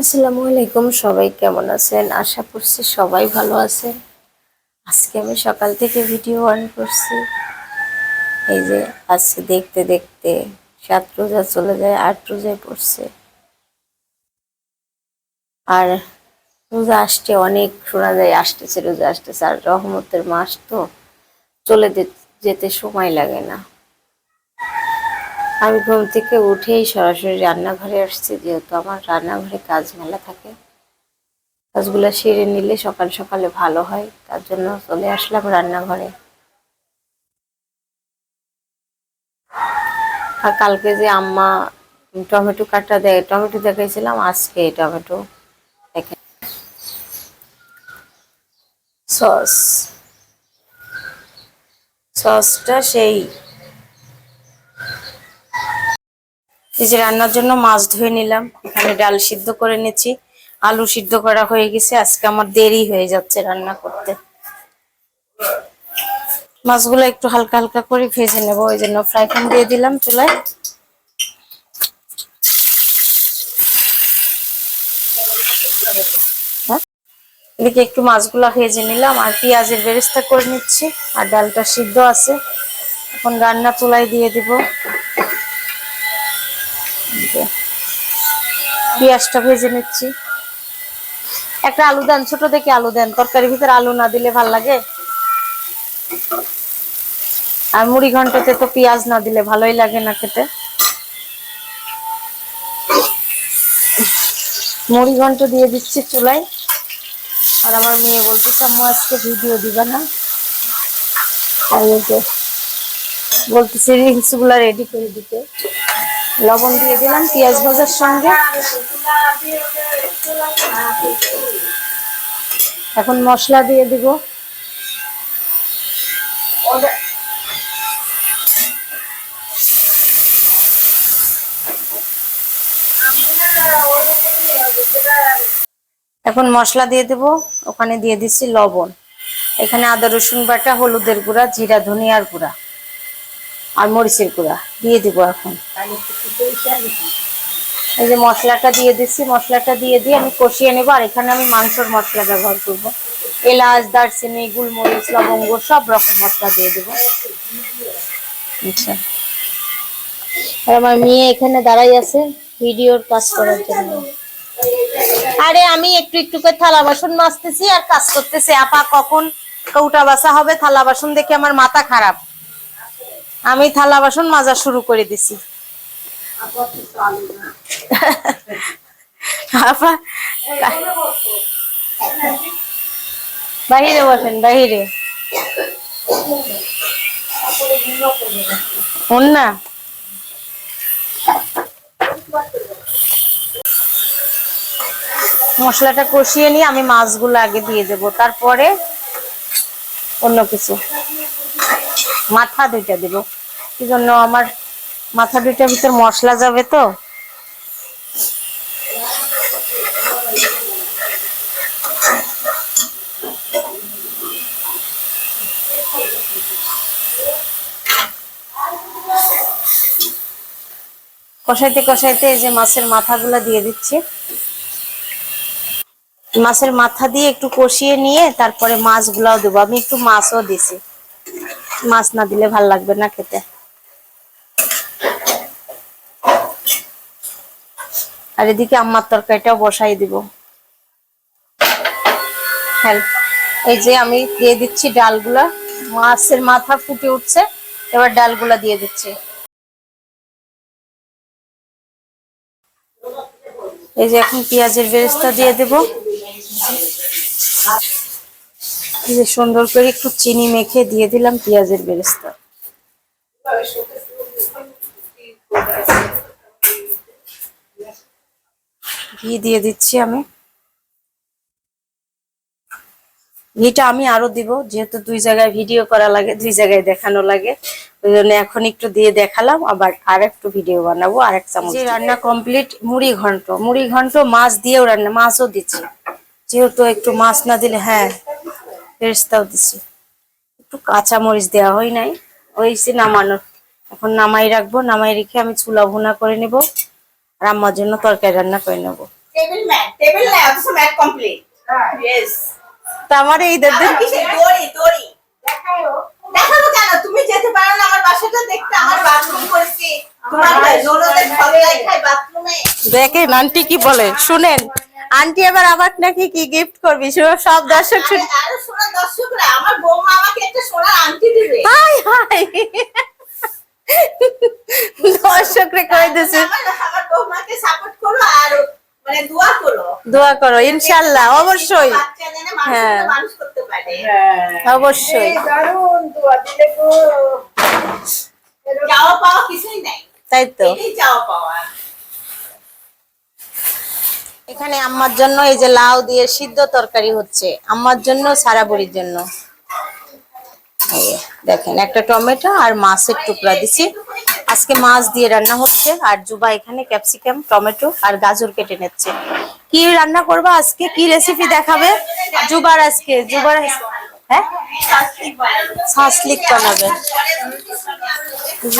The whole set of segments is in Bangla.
আসসালামু আলাইকুম, সবাই কেমন আছেন? আশা করছি সবাই ভালো আছেন। আজকে আমি সকাল থেকে ভিডিও অন করছি। এই যে, আজকে দেখতে দেখতে সাত রোজা চলে যায়, আট রোজায় পড়ছে। আর রোজা আসছে অনেক, শোনা যায় আসতেছে, রোজা আসতেছে। আর রহমতের মাস তো চলে যেতে সময় লাগে না। আমি ঘুম থেকে উঠেই সরাসরি রান্নাঘরে আসছি, যেহেতু আমার রান্নাঘরে কাজ মেলা থাকে। কাজগুলো সেরে নিলে সকাল সকালে ভালো হয়, তার জন্য চলে আসলাম রান্নাঘরে। আর কালকে যে আম্মা টমেটো কাটা দেয়, টমেটো দেখাইছিলাম, আজকে টমেটো দেখে সস। সসটা সেই এই যে রান্নার জন্য মাছ ধুয়ে নিলাম। এখানে ডাল সিদ্ধ করে নিচ্ছি। আলু সিদ্ধ করা হয়ে গেছে। আজকে আমার দেরি হয়ে যাচ্ছে রান্না করতে। মাছগুলো একটু হালকা হালকা করে ভেজে নেব। ওই জন্য ফ্রাই প্যান দিয়ে দিলাম চুলায়। হ্যাঁ? এদিকে একটু মাছগুলা ভেজে নিলাম। আর পেঁয়াজের বেরেস্তা করে নিচ্ছি। আর ডালটা সিদ্ধ আছে। এখন রান্না চুলায় দিয়ে দিব এদিকে পেঁয়াজটা ভেজে নিচ্ছি। একটা আলু দেন, ছোট দেখে আলু দেন। তরকারির ভিতরে আলু না দিলে ভালো লাগে। আর মুড়ি ঘন্টাতে তো পেঁয়াজ না দিলে ভালোই লাগে না খেতে। মুড়ি ঘন্ট দিয়ে দিচ্ছি চুলায়। আর আমার মেয়ে বলতেছে আম্মু আজকে ভিডিও দিবা না। আর বলতেছে গুলা রেডি করে দিতে। লবণ দিয়ে দিলাম, পেঁয়াজ ভাজার সঙ্গে। এখন মশলা দিয়ে দিব। এখন মশলা দিয়ে দেব, ওখানে দিয়ে দিচ্ছি লবণ। এখানে আদা রসুন বাটা, হলুদের গুঁড়া, জিরা, ধনিয়ার গুঁড়া। আর মরিচের গুঁড়া, দিয়ে দিব এখন। এই যে মশলাটা দিয়ে দিচ্ছি, মশলাটা দিয়ে দিয়ে আমি কষিয়ে নেব, আর এখানে আমি মাংসর মশলা ব্যবহার করব। এলাচ, দারচিনি, গুলমরিচ, লবঙ্গ, সব রকম মশলা দিয়ে দেবো। আচ্ছা। আর আমার মেয়ে এখানে দাঁড়াই আছে ভিডিওর কাজ করার জন্য। আরে, আমি একটু একটু করে থালা বাসন মাজতেছি আর কাজ করতেছি। আপা, কখন কৌটা বাসা হবে থালা বাসন দেখে আমার মাথা খারাপ। আমি থালা বাসন মাজা শুরু করে দিছি। বাহিরে বসেন, বাহিরে। না। মশলাটা কষিয়ে নিয়ে আমি মাছগুলো আগে দিয়ে দেব, তারপরে অন্য কিছু। মাথা দুইটা দেব। জন্য আমার মাথা দুইটার ভিতর মশলা যাবে তো। কষাইতে কষাইতে এই যে মাছের মাথাগুলো দিয়ে দিচ্ছি। মাছের মাথা দিয়ে একটু কষিয়ে নিয়ে তারপরে মাছগুলাও দেবো। আমি একটু মাছও দিছি। মাছ না দিলে ভালো লাগবে না খেতে। আর এদিকে আম্মার তরকারিটাও বসাই দিব। হ্যাঁ এই যে আমি দিয়ে দিচ্ছি ডালগুলা। মাছের মাথা ফুটে উঠছে, এবার ডালগুলা দিয়ে দিচ্ছি। এই যে এখন পেঁয়াজের বেরেস্তা দিয়ে দেব। সুন্দর করে একটু চিনি মেখে দিয়ে দিলাম পেঁয়াজের বেরেস্তা। ঘি দিয়ে দিচ্ছি আমি। ঘিটা আমি আরও দিব যেহেতু দুই জায়গায় ভিডিও করা লাগে দুই জায়গায় দেখানো লাগে। ওই জন্য এখন একটু দিয়ে দেখালাম আবার আর একটু ভিডিও বানাবো আর এক চামচ রান্না কমপ্লিট মুড়ি ঘন্ট। মুড়ি ঘন্ট মাছ দিয়েও রান্না মাছও দিচ্ছি। যেহেতু একটু মাছ না দিলে হ্যাঁ ফেরস্তাও দিচ্ছি। একটু কাঁচা মরিচ দেওয়া হয় নাই। হয়েছে নামানোর এখন নামাই রাখব নামাই রেখে আমি চুলা ভুনা করে নেব। আর আম্মার জন্য তরকারি রান্না করে নেব। টেবিল ম্যাট টেবিল না অথচ ম্যাট কমপ্লিট ইয়েস তা আমার এই ঈদের কিসে দড়ি দড়ি। দেখাবো কেন? তুমি যেতে পারো না আমার বাসাটা দেখতে। আমার বাথরুম করেছি। তোমার ননদের সবাই খাই বাথরুমে দেখেন আন্টি কি বলে? শুনেন আন্টি এবার আবার নাকি কি গিফট করবি? সব দর্শক শুন আরে শোনা দর্শকরা আমার বৌমা আমাকে একটা সোনার আংটি দিবে। হাই হাই। কই দিছে আমার আমার বৌমাকে সাপোর্ট করো আর মানে দোয়া করো। দোয়া করো ইনশাআল্লাহ অবশ্যই। হ্যাঁ। মানুষ করতে পারে। অবশ্যই। যাওয়া পাওয়া কিছুই নাই। তাই তো। যাওয়া পাওয়া। এখানে আম্মার জন্য এই যে লাউ দিয়ে সিদ্ধ তরকারি হচ্ছে। আম্মার জন্য সারা বড়ির জন্য। দেখেন, একটা টমেটো আর মাছের টুকরা দিছি। আজকে মাছ দিয়ে রান্না হচ্ছে, আর জুবা এখানে ক্যাপসিকাম, টমেটো আর গাজর কেটে নিচ্ছে। কি রান্না করবা আজকে? কি রেসিপি দেখাবে? জুবার আজকে, জুবার হ্যাঁ? শাসলিক বানাবে।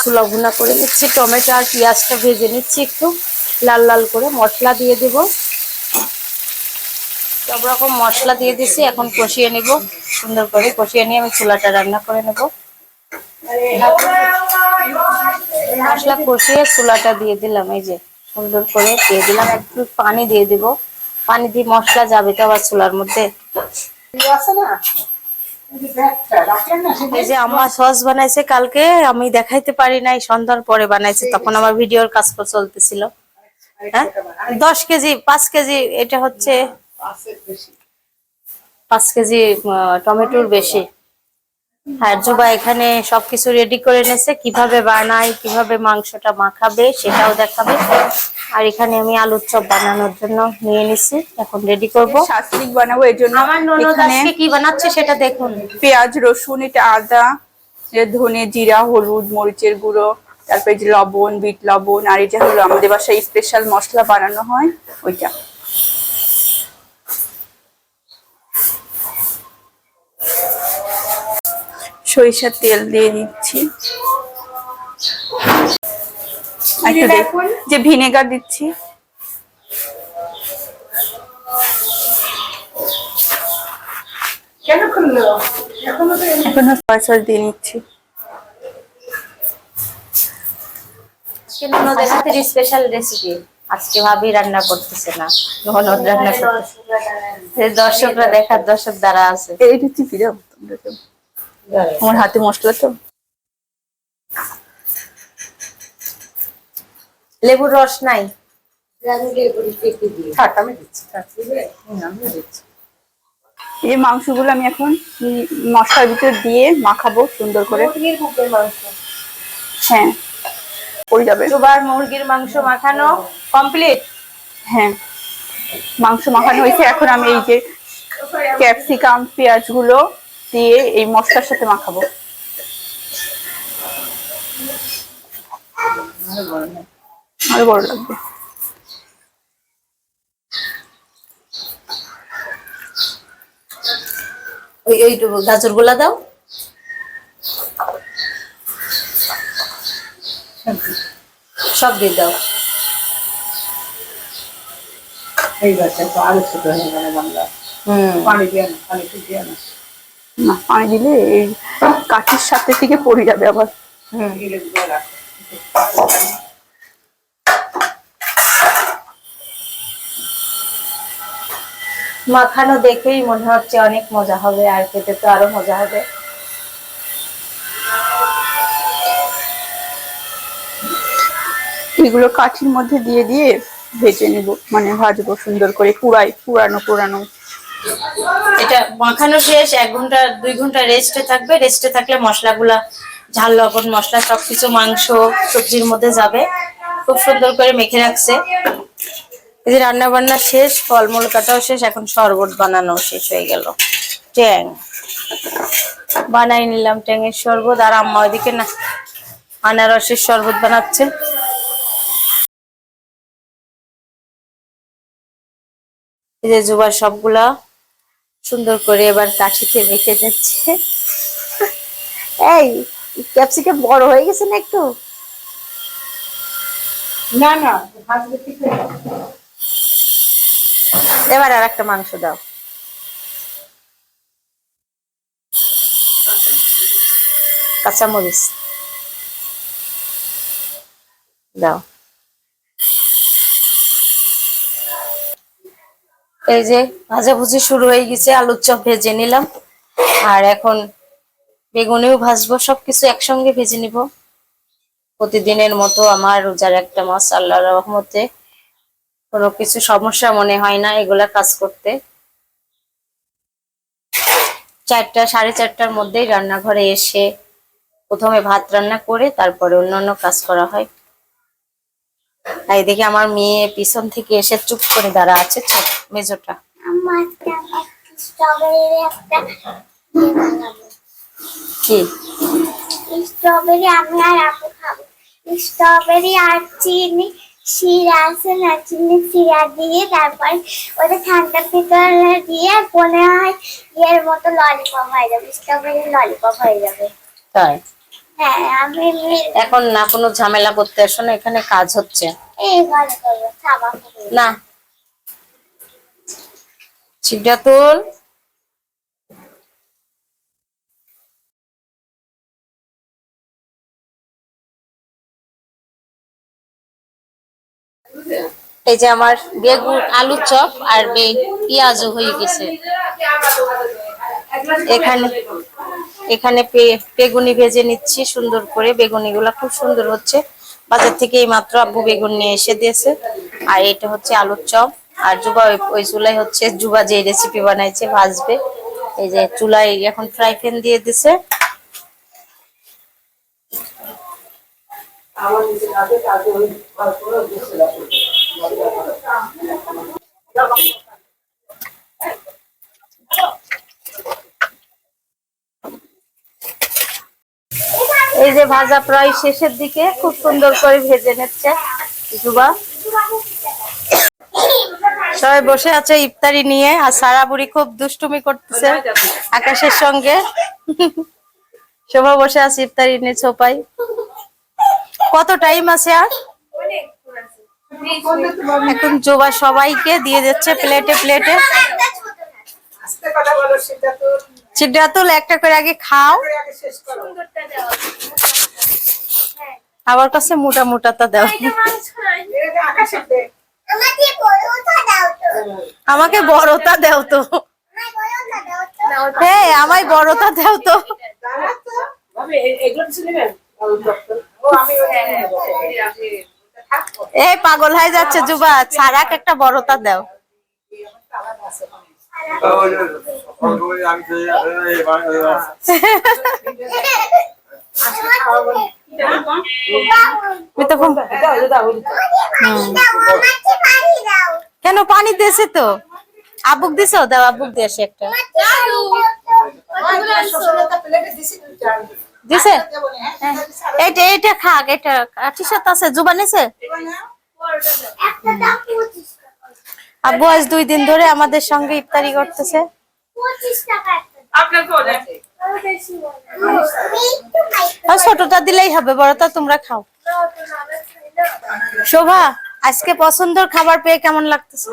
সুলা ভুনা করে নিচ্ছি, টমেটো আর পেঁয়াজটা ভেজে নিচ্ছি একটু। লাল লাল করে মশলা দিয়ে দেব। সব রকম মশলা দিয়ে দিছি, এখন কষিয়ে নিব, সুন্দর করে কষিয়ে নিয়ে আমি চুলাটা রান্না করে নেব। মশলা কষিয়ে চুলাটা দিয়ে দিলাম, এই যে সুন্দর করে দিয়ে দিলাম, একটু পানি দিয়ে দিব। পানি দিয়ে মশলা যাবে তো আবার চুলার মধ্যে। এই যে আম্মা সস বানাইছে কালকে, আমি দেখাইতে পারি নাই, সন্ধ্যার পরে বানাইছে, তখন আমার ভিডিওর কাজ চলতেছিল। হ্যাঁ? দশ কেজি, পাঁচ কেজি, এটা হচ্ছে পাঁচ কেজি টমেটোর বেশি। আর জুবা এখানে সবকিছু রেডি করে নেছে কীভাবে বানাই কীভাবে মাংসটা মাখাবে সেটাও দেখাবে। আর এখানে আমি আলুর চপ বানানোর জন্য নিয়ে নিছি এখন রেডি করব। শাসলিক বানাবো এর জন্য আমার ননদ আজকে কি বানাচ্ছে সেটা দেখুন। পেঁয়াজ রসুন এটা আদা ধনে জিরা হলুদ মরিচের গুঁড়ো তারপরে যে লবণ বিট লবণ আর এটা হলো আমাদের বাসায় স্পেশাল মশলা বানানো হয় ওইটা। সরিষার তেল দিয়ে দিচ্ছি। দেখুন যে ভিনেগার দিচ্ছি। এখনও সয়া সস দিয়ে নিচ্ছি। ননদের হাতের স্পেশাল রেসিপি আজকে ভাবি রান্না করতেছে না। ননদ রান্না করতেছে। দর্শকরা দেখার দর্শক দ্বারা আছে। এইটা চিপি দাও তোমরা তো। আমার হাতে মশলা তো। লেবুর রস নাই। এই মাংসগুলো আমি এখন মশলার ভিতর দিয়ে মাখাবো সুন্দর করে। হ্যাঁ পড়ে যাবে। দুবার মুরগির মাংস মাখানো কমপ্লিট? হ্যাঁ মাংস মাখানো হয়েছে। এখন আমি এই যে ক্যাপসিকাম পেঁয়াজগুলো দিয়ে এই মশলার সাথে মাখাবো। আরও বড় লাগবে। ওই ওই গাজরগুলা দাও। সব দিয়ে দাও। হুম। না পানি দিলে এই কাঠির সাথে থেকে পড়ে যাবে আবার। মাখানো দেখেই মনে হচ্ছে অনেক মজা হবে আর খেতে তো আরও মজা হবে। এগুলো কাঠির মধ্যে দিয়ে দিয়ে ভেজে নেব মানে ভাজবো সুন্দর করে পুরাই পুরানো পুরানো। এটা মাখানো শেষ, এক ঘণ্টা, দুই ঘণ্টা রেস্টে থাকবে। রেস্টে থাকলে মশলাগুলা, ঝাল, লবণ, মশলা, সবকিছু মাংস, সবজির মধ্যে যাবে। খুব সুন্দর করে মেখে রাখছে। যে রান্না বান্না শেষ, ফলমূল কাটাও শেষ, এখন শরবত বানানো শেষ হয়ে গেল। ট্যাং। বানাই নিলাম ট্যাংয়ের শরবত, আর আম্মা ওইদিকে না আনারসের শরবত বানাচ্ছে। এই যে জুবার সবগুলা সুন্দর করে এবার কাঠিতে মেখে যাচ্ছে এই ক্যাপসিকাম বড় হয়ে গেছে না একটু? না না এবার আর একটা মাংস দাও। কাঁচামরিচ। দাও। এই যে ভাজাভুজি শুরু হয়ে গেছে, আলুর চপ ভেজে নিলাম। আর এখন বেগুনেও ভাজবো, সবকিছু একসঙ্গে ভেজে নিব। প্রতিদিনের মতো আমার রোজার একটা মাস আল্লাহ রহমতে কোনো কিছু সমস্যা মনে হয় না এগুলা কাজ করতে। চারটা, সাড়ে চারটার মধ্যেই রান্নাঘরে এসে প্রথমে ভাত রান্না করে, তারপরে অন্যান্য কাজ করা হয়। তাই দেখি আমার মেয়ে পিছন থেকে এসে চুপ করে দাঁড়া আছে। মেজোটা। কি? স্ট্রবেরি আমি আর আপু খাব। স্ট্রবেরি আর চিনি শিরা আছে না চিনি শিরা দিয়ে তারপর ওটা ঠান্ডা ভিতরে দিয়ে মনে হয় ইয়ের মতো ললিপপ হয়ে যাবে স্ট্রবেরি ললিপপ হয়ে যাবে। তাই? এখন না কোনো ঝামেলা করতে আসো না এখানে কাজ হচ্ছে। না। এই যে আমার বেগুন আলু চপ আর বে- পেঁয়াজও হয়ে গেছে। এখানে এখানে বেগুনি ভেজে নিচ্ছি, সুন্দর করে। বেগুনি গুলা খুব সুন্দর হচ্ছে। বাজার থেকে এই মাত্র আব্বু বেগুন নিয়ে এসে দিয়েছে। আর এটা হচ্ছে আলুর চপ। আর জুবা ওই- চুলাই হচ্ছে জুবা যে রেসিপি বানাইছে, ভাজবে। এই যে চুলায় এখন ফ্রাই প্যান দিয়ে দিছে। এই যে ভাজা প্রায় শেষের দিকে খুব সুন্দর করে ভেজে নিচ্ছে জুবা সবাই বসে আছে ইফতারি নিয়ে, আর সারা বুড়ি খুব দুষ্টুমি করতেছে আকাশের সঙ্গে। শোভা বসে আছে ইফতারি নিয়ে ছোপাই। কত টাইম আছে আর? এখন জোবা সবাইকে দিয়ে যাচ্ছে প্লেটে প্লেটে। সিদ্ধাতুল একটা করে আগে খাও। আমার কাছে মোটা মোটাটা দাও আমাকে বড়টা দাও তো আমাকে বড়টা দাও তো আমায় বড়টা দাও তো হ্যাঁ আমায় বড়টা দাও তো আমি। এই পাগল হয়ে যাচ্ছে জুবা সারাক একটা বড়টা দাও আজকে কেন পানি দিয়েছে তো? আবুক দিছো? দাও, আবুক দিয়েছে একটা। দিছি? এইটা এইটা খাক এটা কাঠির সাথে আছে, জুবা নিছে? আব্বু আজ দুই দিন ধরে আমাদের সঙ্গে ইফতারি করতেছে। পঁচিশ ছোটটা দিলেই হবে বড়টা তোমরা খাও। শোভা আজকে পছন্দের খাবার পেয়ে কেমন লাগতেছে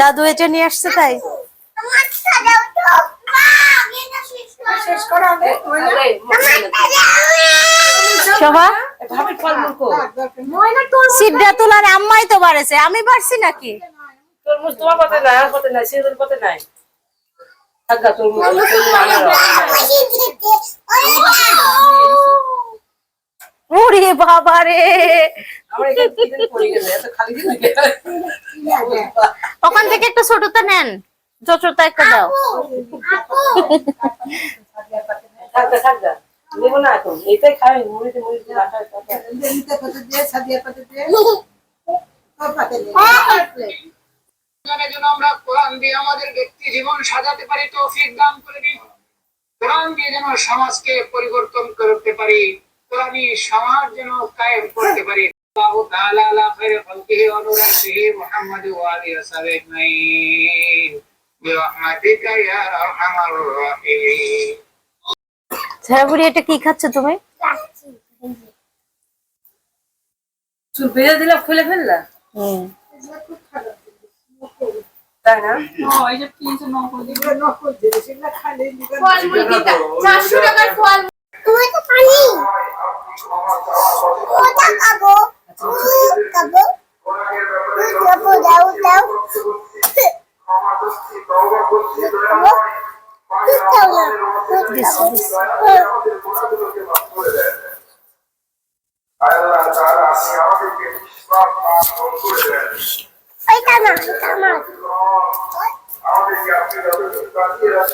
দাদু এটা নিয়ে আসছে তাই। শোভা। সিদ্ধা তোলার আম্মাই তো বাড়েছে আমি পারছি নাকি তরমুজ তোমার পথে নাই আমার পথে নাই সিঁদুর পথে নাই। থাকা তরমুজ। ওরে বাবা। রে। আমার এখানে কি জানি পড়ে গেছে এত খালি দিন ওখান থেকে একটু ছোটটা নেন ছোটটা একটা দাও। আপু, থাকবে থাকবে। নেব না এখন এটাই খাই জীবনে যেন আমরা কোরআন দিয়ে আমাদের ব্যক্তি জীবন সাজাতে পারি তৌফিক দান করে দিন কোরআন দিয়ে যেন সমাজকে পরিবর্তন করতে পারি কোরআনই সমাজ যেন কায়েম করতে পারি। আল্লাহু তাআলা আলা খায়রি খালকিহি ওয়া নূরি মুহাম্মাদি ওয়া আলিহি ওয়া সাহবিহি আজমাইন। বিরহমাতিকা ইয়া আরহামার রাহিমিন। ঝাড়াবুড়ি এটা কি খাচ্ছ তুমি? চুল বেঁধে দিলাম খুলে ফেললা? হুম। তাই না? চারশো টাকার ফল তুমি তো পানি ওটা খাব দুধ খাব দুধ খাব দাও দাও দুধ খাব দুধ খাও না দুধ খাব আল্লাহ তাআলা আপনি আমাদেরকে নিষ্পাপ পাপ করে দেন ওইটা না ওইটা আমার আমাদেরকে আপনি যতটুকু বাঁচিয়ে রাখছেন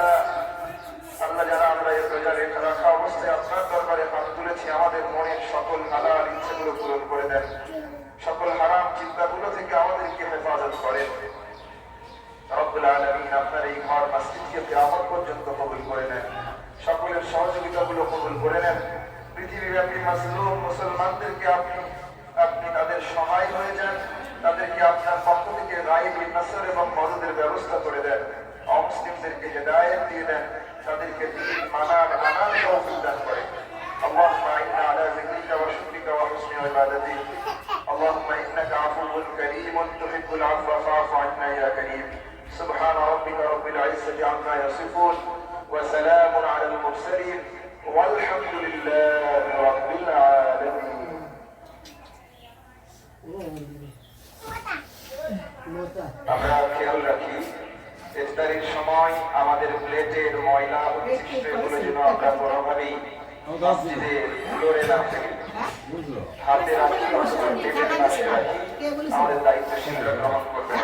যারা আমরা এই রোজা রাখা অবস্থায় আপনার দরবারে হাত তুলেছি, আমাদের মনের সকল হালাল ইচ্ছেগুলো পূরণ করে দেন। সকল হারাম চিন্তাগুলো থেকে আমাদেরকে হেফাজত করেন। আপনার এই ঘর মসজিদকে কিয়ামত পর্যন্ত কবুল করে নেন। সকলের সহযোগিতাগুলো কবুল করে নেন। পৃথিবীব্যাপী মাসলুম মুসলমানদেরকে আপনি আপনি তাদের সহায় হয়ে যান। তাদেরকে আপনার পক্ষ থেকে গাইব নাসর এবং মদদের ব্যবস্থা করে দেন। অমুসলিমদেরকে হেদায়েত দিয়ে দেন। তাদেরকে দিন মানার আনার তৌফিক দান করেন اللهم اعنا على ذكرك وشكرك وحسن عبادتك اللهم انك عفو كريم تحب العفو فاعف عنا يا كريم سبحان ربك رب العزه عما يصفون وسلام على المرسلين والحمد لله رب العالمين আমরা খেয়াল রাখি ইফতারির সময় আমাদের প্লেটের ময়লা অবশিষ্ট যেন আমরা কোনোভাবেই মসজিদে ফ্লোরে না ফেলি হাতে রাখি অথবা টেবিলের পাশে রাখি আমাদের দায়িত্বশীলরা গ্রহণ করবেন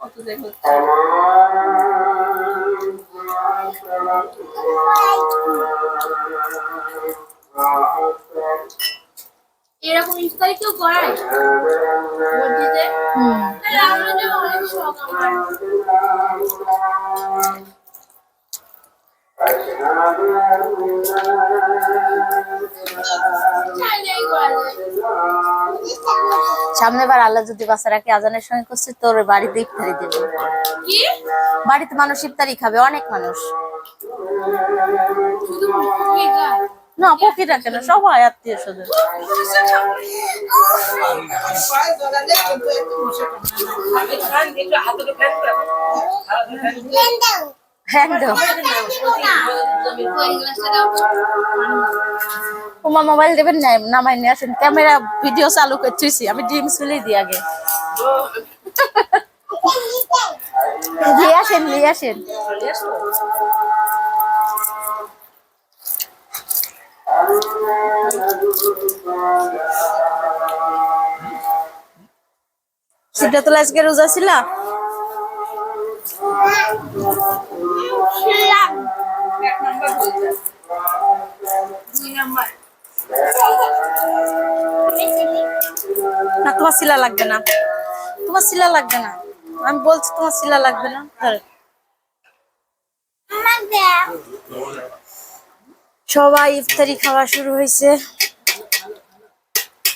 কত দেখো এরকম ইফতারি কেউ করায়? মসজিদে? যে অনেক শখ আমার। করা যায় সামনে বার আল্লাহ যদি বাসা রাখে আজানের সঙ্গে করছে তোর বাড়িতে ইফতারি দেবে। বাড়িতে মানুষ ইফতারি খাবে অনেক মানুষ। না পকিরা কেন? সবাই আত্মীয় স্বজন। হাতে দাও তোমার মোবাইল দেবেন না নামাই নিয়ে আসেন। ক্যামেরা ভিডিও চালু করতেছি আমি ড্রিম খুলে দিই আগে। নিয়ে আসেন নিয়ে আসেন। সিদ্ধাতুল আজকে রোজা ছিল? এক নম্বর বলছে দুই নাম্বার। না তোমার শিলা লাগবে না। তোমার শিলা লাগবে না। আমি বলছি তোমার শিলা লাগবে না। ধরো। সবাই ইফতারি খাওয়া শুরু হয়েছে।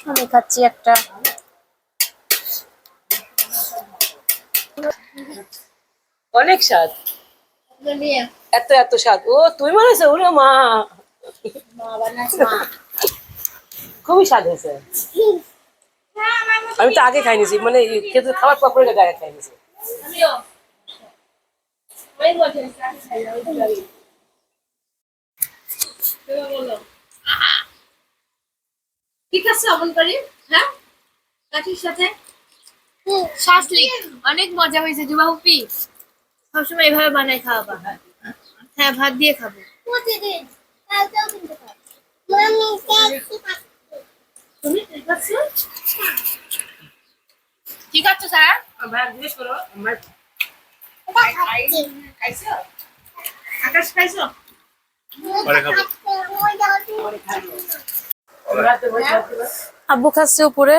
আমি খাচ্ছি একটা। অনেক স্বাদ। এত এত স্বাদ। ও তুই বানাইছো? ওরে মা। খুবই স্বাদ হয়েছে। আমি তো আগে খাইনিছি মানে খেতে খাবার পর করে আগে বলছেন বলো। ঠিক আছে অমন করি। হ্যাঁ? কাঠির সাথে। শাসলি অনেক মজা হয়েছে জুবা হুপি সবসময় এইভাবে বানাই খাওয়াবা। হ্যাঁ ভাত দিয়ে খাব। প্রতিদিন। কালকেও কিন্তু খাও মামি ট্যাক্সি তুমি ঠিক আছে স্যার? ভাই জিজ্ঞেস করো আমার খাইছো? আকাশ খাইছো? পরে খাব। আব্বু খাচ্ছে উপরে।